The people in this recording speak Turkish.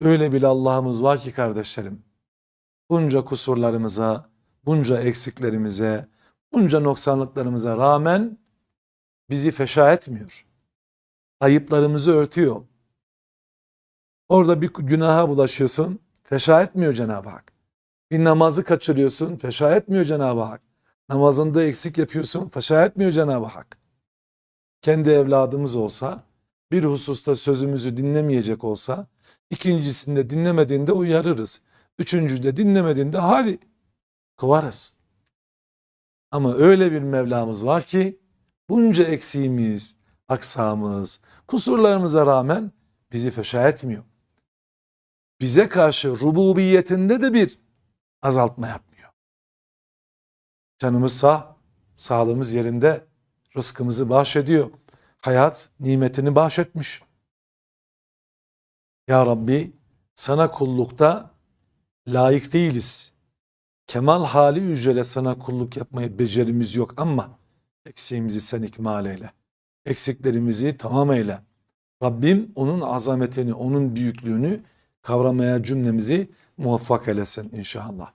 Öyle bir Allah'ımız var ki kardeşlerim. Bunca kusurlarımıza, bunca eksiklerimize, bunca noksanlıklarımıza rağmen bizi feşa etmiyor. Ayıplarımızı örtüyor. Orada bir günaha bulaşıyorsun, feşa etmiyor Cenab-ı Hak. Bir namazı kaçırıyorsun, feşa etmiyor Cenab-ı Hak. Namazında eksik yapıyorsun, feşa etmiyor Cenab-ı Hak. Kendi evladımız olsa, bir hususta sözümüzü dinlemeyecek olsa, ikincisinde dinlemediğinde uyarırız. Üçüncüde dinlemediğinde hadi kovarız. Ama öyle bir Mevlamız var ki bunca eksiğimiz, aksamız, kusurlarımıza rağmen bizi feşa etmiyor. Bize karşı rububiyetinde de bir azaltma yapmıyor. Canımız sağ, sağlığımız yerinde, rızkımızı bahşediyor. Hayat nimetini bahşetmiş. Ya Rabbi sana kullukta layık değiliz. Kemal hali üzere sana kulluk yapmaya becerimiz yok ama eksiğimizi sen ikmal eyle. Eksiklerimizi tamam eyle. Rabbim onun azametini, onun büyüklüğünü kavramaya cümlemizi muvaffak eylesin inşallah.